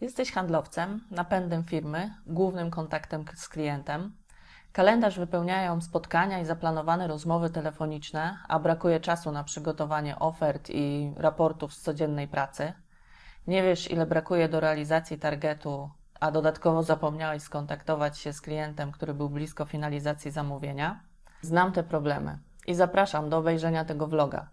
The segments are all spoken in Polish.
Jesteś handlowcem, napędem firmy, głównym kontaktem z klientem. Kalendarz wypełniają spotkania i zaplanowane rozmowy telefoniczne, a brakuje czasu na przygotowanie ofert i raportów z codziennej pracy. Nie wiesz, ile brakuje do realizacji targetu, a dodatkowo zapomniałeś skontaktować się z klientem, który był blisko finalizacji zamówienia. Znam te problemy i zapraszam do obejrzenia tego vloga.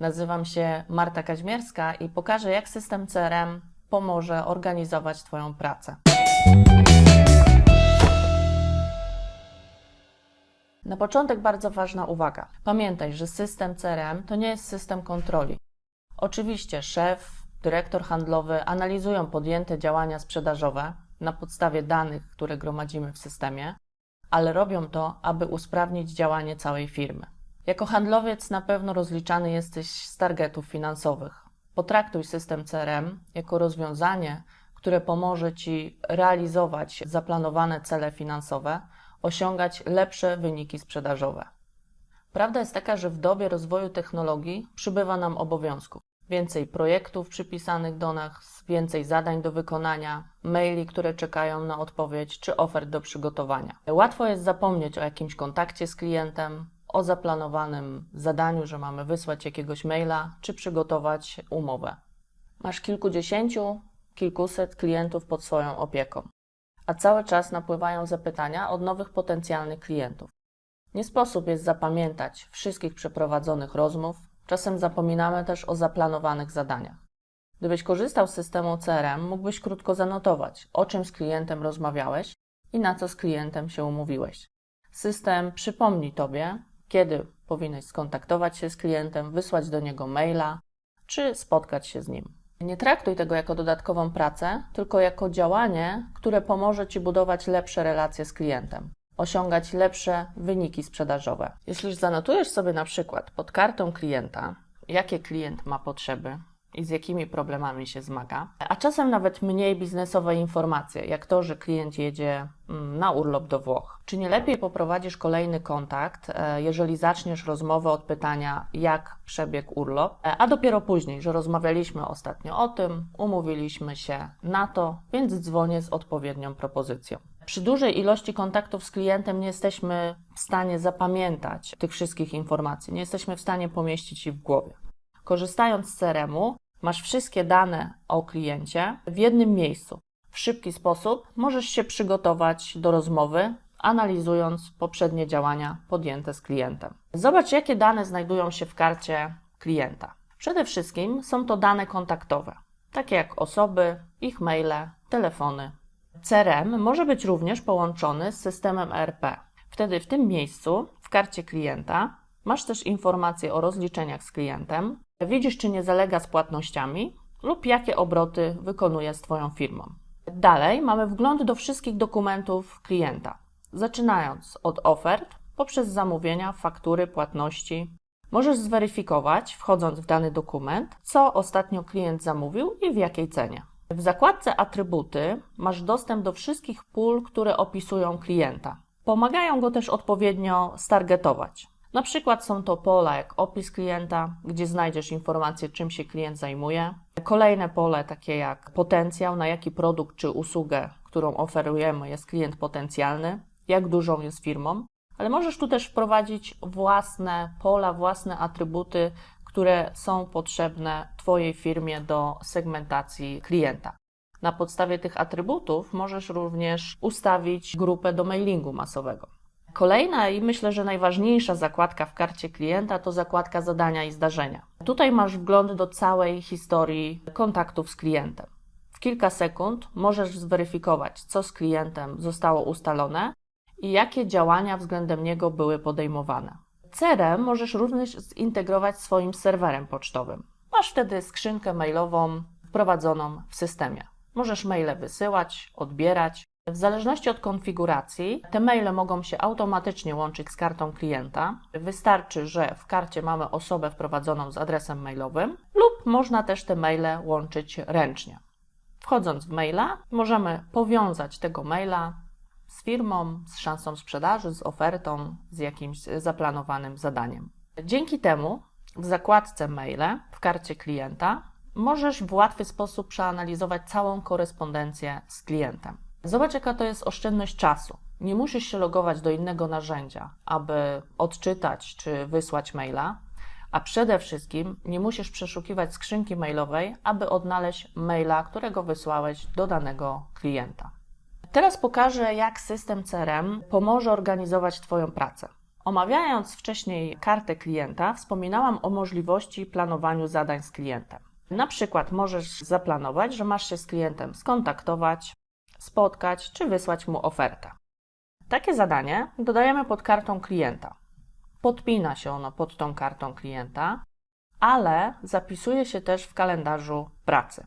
Nazywam się Marta Kaźmierska i pokażę, jak system CRM pomoże organizować Twoją pracę. Na początek bardzo ważna uwaga. Pamiętaj, że system CRM to nie jest system kontroli. Oczywiście szef, dyrektor handlowy analizują podjęte działania sprzedażowe na podstawie danych, które gromadzimy w systemie, ale robią to, aby usprawnić działanie całej firmy. Jako handlowiec na pewno rozliczany jesteś z targetów finansowych. Potraktuj system CRM jako rozwiązanie, które pomoże Ci realizować zaplanowane cele finansowe, osiągać lepsze wyniki sprzedażowe. Prawda jest taka, że w dobie rozwoju technologii przybywa nam obowiązków. Więcej projektów przypisanych do nas, więcej zadań do wykonania, maili, które czekają na odpowiedź, czy ofert do przygotowania. Łatwo jest zapomnieć o jakimś kontakcie z klientem, o zaplanowanym zadaniu, że mamy wysłać jakiegoś maila, czy przygotować umowę. Masz kilkudziesięciu, kilkuset klientów pod swoją opieką, a cały czas napływają zapytania od nowych potencjalnych klientów. Nie sposób jest zapamiętać wszystkich przeprowadzonych rozmów, czasem zapominamy też o zaplanowanych zadaniach. Gdybyś korzystał z systemu CRM, mógłbyś krótko zanotować, o czym z klientem rozmawiałeś i na co z klientem się umówiłeś. System przypomni Tobie, kiedy powinieneś skontaktować się z klientem, wysłać do niego maila czy spotkać się z nim. Nie traktuj tego jako dodatkową pracę, tylko jako działanie, które pomoże Ci budować lepsze relacje z klientem, osiągać lepsze wyniki sprzedażowe. Jeśli zanotujesz sobie na przykład pod kartą klienta, jakie klient ma potrzeby i z jakimi problemami się zmaga, a czasem nawet mniej biznesowe informacje, jak to, że klient jedzie mm, na urlop do Włoch. Czy nie lepiej poprowadzisz kolejny kontakt, e, jeżeli zaczniesz rozmowę od pytania, jak przebiegł urlop, e, a dopiero później, że rozmawialiśmy ostatnio o tym, umówiliśmy się na to, więc dzwonię z odpowiednią propozycją. Przy dużej ilości kontaktów z klientem nie jesteśmy w stanie zapamiętać tych wszystkich informacji, nie jesteśmy w stanie pomieścić ich w głowie. Korzystając z CRM-u, masz wszystkie dane o kliencie w jednym miejscu. W szybki sposób możesz się przygotować do rozmowy, analizując poprzednie działania podjęte z klientem. Zobacz, jakie dane znajdują się w karcie klienta. Przede wszystkim są to dane kontaktowe, takie jak osoby, ich maile, telefony. CRM może być również połączony z systemem ERP. Wtedy w tym miejscu, w karcie klienta, masz też informacje o rozliczeniach z klientem, widzisz, czy nie zalega z płatnościami lub jakie obroty wykonuje z Twoją firmą. Dalej mamy wgląd do wszystkich dokumentów klienta, zaczynając od ofert, poprzez zamówienia, faktury, płatności. Możesz zweryfikować, wchodząc w dany dokument, co ostatnio klient zamówił i w jakiej cenie. W zakładce Atrybuty masz dostęp do wszystkich pól, które opisują klienta. Pomagają go też odpowiednio stargetować. Na przykład są to pola jak opis klienta, gdzie znajdziesz informację, czym się klient zajmuje. Kolejne pole, takie jak potencjał, na jaki produkt czy usługę, którą oferujemy, jest klient potencjalny, jak dużą jest firmą, ale możesz tu też wprowadzić własne pola, własne atrybuty, które są potrzebne Twojej firmie do segmentacji klienta. Na podstawie tych atrybutów możesz również ustawić grupę do mailingu masowego. Kolejna i myślę, że najważniejsza zakładka w karcie klienta to zakładka zadania i zdarzenia. Tutaj masz wgląd do całej historii kontaktów z klientem. W kilka sekund możesz zweryfikować, co z klientem zostało ustalone i jakie działania względem niego były podejmowane. CRM możesz również zintegrować swoim serwerem pocztowym. Masz wtedy skrzynkę mailową wprowadzoną w systemie. Możesz maile wysyłać, odbierać. W zależności od konfiguracji, te maile mogą się automatycznie łączyć z kartą klienta. Wystarczy, że w karcie mamy osobę wprowadzoną z adresem mailowym, lub można też te maile łączyć ręcznie. Wchodząc w maila, możemy powiązać tego maila z firmą, z szansą sprzedaży, z ofertą, z jakimś zaplanowanym zadaniem. Dzięki temu w zakładce maile w karcie klienta możesz w łatwy sposób przeanalizować całą korespondencję z klientem. Zobacz, jaka to jest oszczędność czasu. Nie musisz się logować do innego narzędzia, aby odczytać czy wysłać maila, a przede wszystkim nie musisz przeszukiwać skrzynki mailowej, aby odnaleźć maila, którego wysłałeś do danego klienta. Teraz pokażę, jak system CRM pomoże organizować Twoją pracę. Omawiając wcześniej kartę klienta, wspominałam o możliwości planowaniu zadań z klientem. Na przykład możesz zaplanować, że masz się z klientem skontaktować, spotkać czy wysłać mu ofertę. Takie zadanie dodajemy pod kartą klienta. Podpina się ono pod tą kartą klienta, ale zapisuje się też w kalendarzu pracy.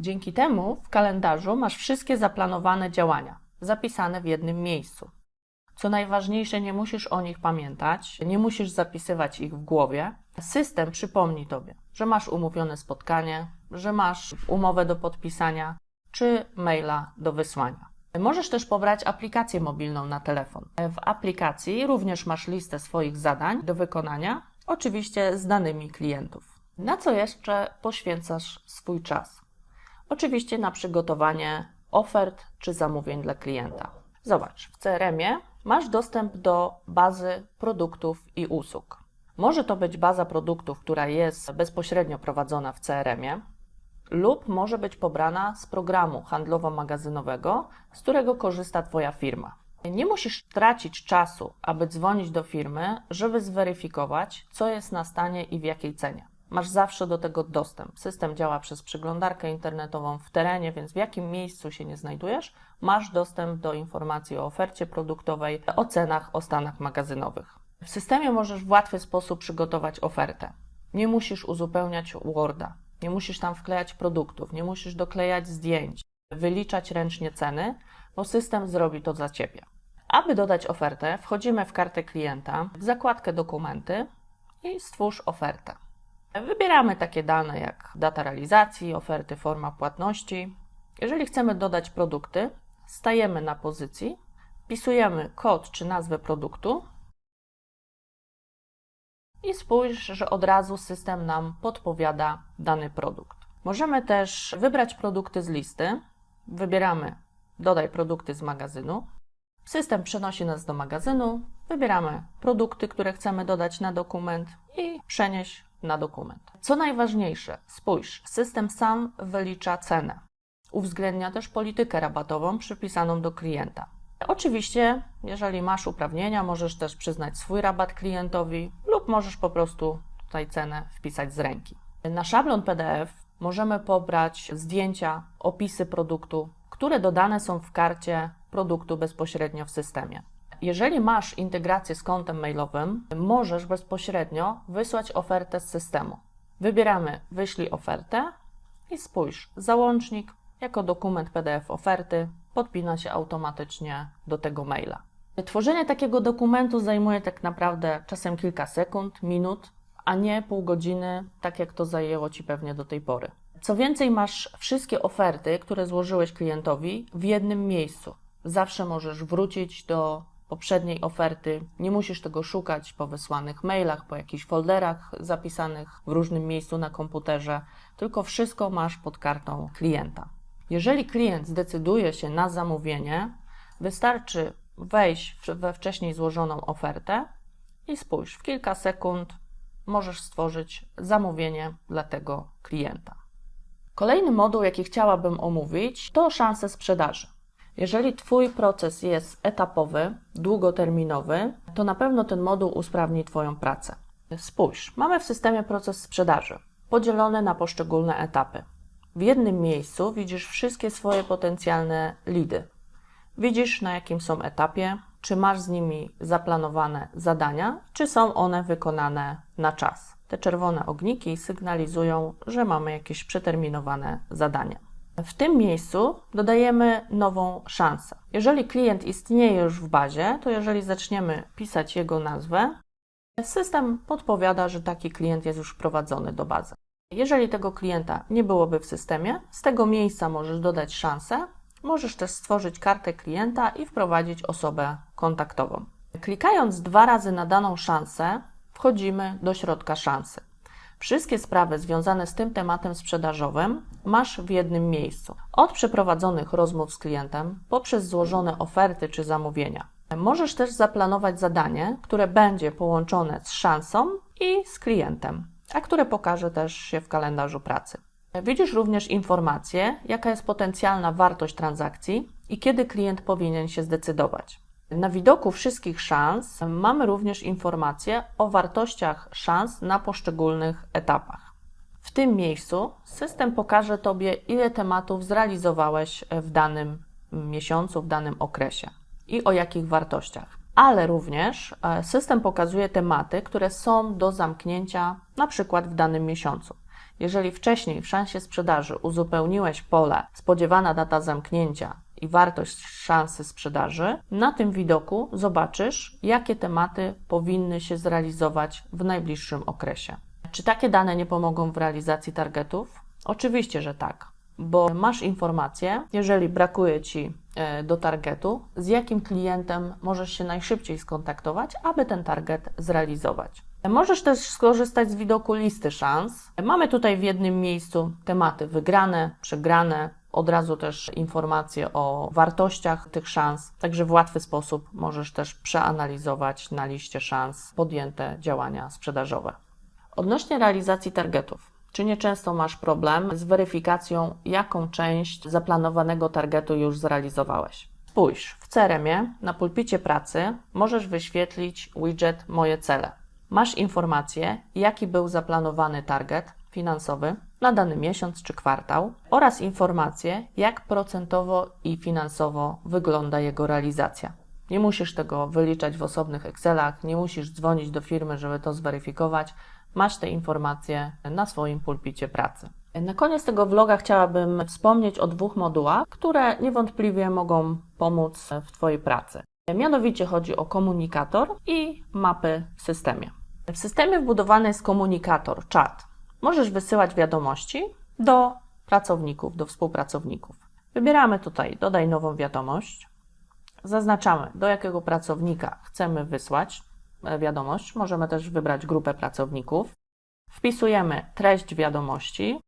Dzięki temu w kalendarzu masz wszystkie zaplanowane działania zapisane w jednym miejscu. Co najważniejsze, nie musisz o nich pamiętać, nie musisz zapisywać ich w głowie. System przypomni tobie, że masz umówione spotkanie, że masz umowę do podpisania czy maila do wysłania. Możesz też pobrać aplikację mobilną na telefon. W aplikacji również masz listę swoich zadań do wykonania, oczywiście z danymi klientów. Na co jeszcze poświęcasz swój czas? Oczywiście na przygotowanie ofert czy zamówień dla klienta. Zobacz, w CRM-ie masz dostęp do bazy produktów i usług. Może to być baza produktów, która jest bezpośrednio prowadzona w CRM-ie, lub może być pobrana z programu handlowo-magazynowego, z którego korzysta Twoja firma. Nie musisz tracić czasu, aby dzwonić do firmy, żeby zweryfikować, co jest na stanie i w jakiej cenie. Masz zawsze do tego dostęp. System działa przez przeglądarkę internetową w terenie, więc w jakim miejscu się nie znajdujesz, masz dostęp do informacji o ofercie produktowej, o cenach, o stanach magazynowych. W systemie możesz w łatwy sposób przygotować ofertę. Nie musisz uzupełniać Worda, nie musisz tam wklejać produktów, nie musisz doklejać zdjęć, wyliczać ręcznie ceny, bo system zrobi to za ciebie. Aby dodać ofertę, wchodzimy w kartę klienta, w zakładkę dokumenty i stwórz ofertę. Wybieramy takie dane jak data realizacji, oferty, forma płatności. Jeżeli chcemy dodać produkty, stajemy na pozycji, wpisujemy kod czy nazwę produktu i spójrz, że od razu system nam podpowiada dany produkt. Możemy też wybrać produkty z listy. Wybieramy dodaj produkty z magazynu. System przenosi nas do magazynu, wybieramy produkty, które chcemy dodać na dokument i przenieść na dokument. Co najważniejsze, spójrz, system sam wylicza cenę. Uwzględnia też politykę rabatową przypisaną do klienta. Oczywiście, jeżeli masz uprawnienia, możesz też przyznać swój rabat klientowi lub możesz po prostu tutaj cenę wpisać z ręki. Na szablon PDF możemy pobrać zdjęcia, opisy produktu, które dodane są w karcie produktu bezpośrednio w systemie. Jeżeli masz integrację z kontem mailowym, możesz bezpośrednio wysłać ofertę z systemu. Wybieramy wyślij ofertę i spójrz, załącznik jako dokument PDF oferty podpina się automatycznie do tego maila. Tworzenie takiego dokumentu zajmuje tak naprawdę czasem kilka sekund, minut, a nie pół godziny, tak jak to zajęło Ci pewnie do tej pory. Co więcej, masz wszystkie oferty, które złożyłeś klientowi w jednym miejscu. Zawsze możesz wrócić do poprzedniej oferty. Nie musisz tego szukać po wysłanych mailach, po jakichś folderach zapisanych w różnym miejscu na komputerze, tylko wszystko masz pod kartą klienta. Jeżeli klient zdecyduje się na zamówienie, wystarczy wejść we wcześniej złożoną ofertę i spójrz, w kilka sekund możesz stworzyć zamówienie dla tego klienta. Kolejny moduł, jaki chciałabym omówić, to szanse sprzedaży. Jeżeli Twój proces jest etapowy, długoterminowy, to na pewno ten moduł usprawni Twoją pracę. Spójrz, mamy w systemie proces sprzedaży podzielony na poszczególne etapy. W jednym miejscu widzisz wszystkie swoje potencjalne lidy. Widzisz, na jakim są etapie, czy masz z nimi zaplanowane zadania, czy są one wykonane na czas. Te czerwone ogniki sygnalizują, że mamy jakieś przeterminowane zadanie. W tym miejscu dodajemy nową szansę. Jeżeli klient istnieje już w bazie, to jeżeli zaczniemy pisać jego nazwę, system podpowiada, że taki klient jest już wprowadzony do bazy. Jeżeli tego klienta nie byłoby w systemie, z tego miejsca możesz dodać szansę. Możesz też stworzyć kartę klienta i wprowadzić osobę kontaktową. Klikając dwa razy na daną szansę, wchodzimy do środka szansy. Wszystkie sprawy związane z tym tematem sprzedażowym masz w jednym miejscu. Od przeprowadzonych rozmów z klientem, poprzez złożone oferty czy zamówienia. Możesz też zaplanować zadanie, które będzie połączone z szansą i z klientem, a które pokaże też się w kalendarzu pracy. Widzisz również informację, jaka jest potencjalna wartość transakcji i kiedy klient powinien się zdecydować. Na widoku wszystkich szans mamy również informacje o wartościach szans na poszczególnych etapach. W tym miejscu system pokaże Tobie, ile tematów zrealizowałeś w danym miesiącu, w danym okresie i o jakich wartościach. Ale również e, system pokazuje tematy, które są do zamknięcia na przykład w danym miesiącu. Jeżeli wcześniej w szansie sprzedaży uzupełniłeś pole spodziewana data zamknięcia i wartość szansy sprzedaży, na tym widoku zobaczysz, jakie tematy powinny się zrealizować w najbliższym okresie. Czy takie dane nie pomogą w realizacji targetów? Oczywiście, że tak, bo masz informację, jeżeli brakuje Ci do targetu, z jakim klientem możesz się najszybciej skontaktować, aby ten target zrealizować. Możesz też skorzystać z widoku listy szans. Mamy tutaj w jednym miejscu tematy wygrane, przegrane, od razu też informacje o wartościach tych szans, także w łatwy sposób możesz też przeanalizować na liście szans podjęte działania sprzedażowe. Odnośnie realizacji targetów. Czy nieczęsto masz problem z weryfikacją, jaką część zaplanowanego targetu już zrealizowałeś? Spójrz, w CRM-ie na pulpicie pracy możesz wyświetlić widget Moje cele. Masz informację, jaki był zaplanowany target finansowy na dany miesiąc czy kwartał oraz informację, jak procentowo i finansowo wygląda jego realizacja. Nie musisz tego wyliczać w osobnych Excelach, nie musisz dzwonić do firmy, żeby to zweryfikować. Masz te informacje na swoim pulpicie pracy. Na koniec tego vloga chciałabym wspomnieć o dwóch modułach, które niewątpliwie mogą pomóc w Twojej pracy. Mianowicie chodzi o komunikator i mapy w systemie. W systemie wbudowany jest komunikator, czat. Możesz wysyłać wiadomości do pracowników, do współpracowników. Wybieramy tutaj dodaj nową wiadomość. Zaznaczamy, do jakiego pracownika chcemy wysłać wiadomość. Możemy też wybrać grupę pracowników. Wpisujemy treść wiadomości.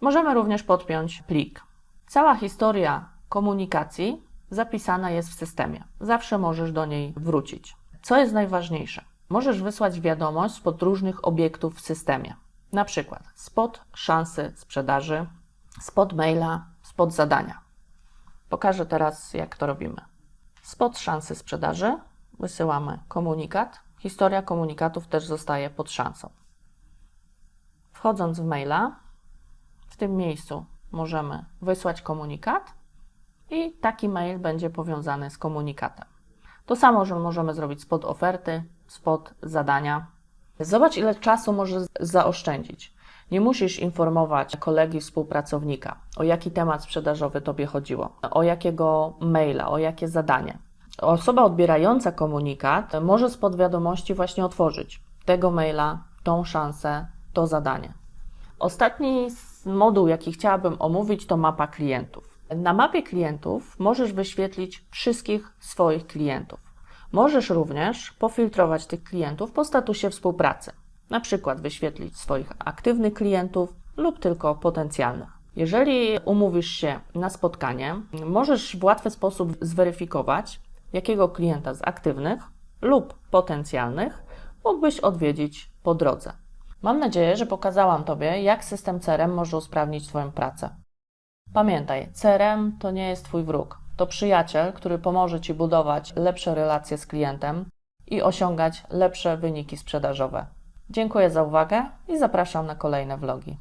Możemy również podpiąć plik. Cała historia komunikacji zapisana jest w systemie. Zawsze możesz do niej wrócić. Co jest najważniejsze? Możesz wysłać wiadomość spod różnych obiektów w systemie. Na przykład spod szansy sprzedaży, spod maila, spod zadania. Pokażę teraz, jak to robimy. Spod szansy sprzedaży wysyłamy komunikat. Historia komunikatów też zostaje pod szansą. Wchodząc w maila, w tym miejscu możemy wysłać komunikat i taki mail będzie powiązany z komunikatem. To samo, że możemy zrobić spod oferty, spod zadania. Zobacz, ile czasu możesz zaoszczędzić. Nie musisz informować kolegi, współpracownika, o jaki temat sprzedażowy Tobie chodziło, o jakiego maila, o jakie zadanie. Osoba odbierająca komunikat może spod wiadomości właśnie otworzyć tego maila, tą szansę, to zadanie. Ostatni moduł, jaki chciałabym omówić, to mapa klientów. Na mapie klientów możesz wyświetlić wszystkich swoich klientów. Możesz również pofiltrować tych klientów po statusie współpracy, na przykład wyświetlić swoich aktywnych klientów lub tylko potencjalnych. Jeżeli umówisz się na spotkanie, możesz w łatwy sposób zweryfikować, jakiego klienta z aktywnych lub potencjalnych mógłbyś odwiedzić po drodze. Mam nadzieję, że pokazałam Tobie, jak system CRM może usprawnić Twoją pracę. Pamiętaj, CRM to nie jest Twój wróg. To przyjaciel, który pomoże Ci budować lepsze relacje z klientem i osiągać lepsze wyniki sprzedażowe. Dziękuję za uwagę i zapraszam na kolejne vlogi.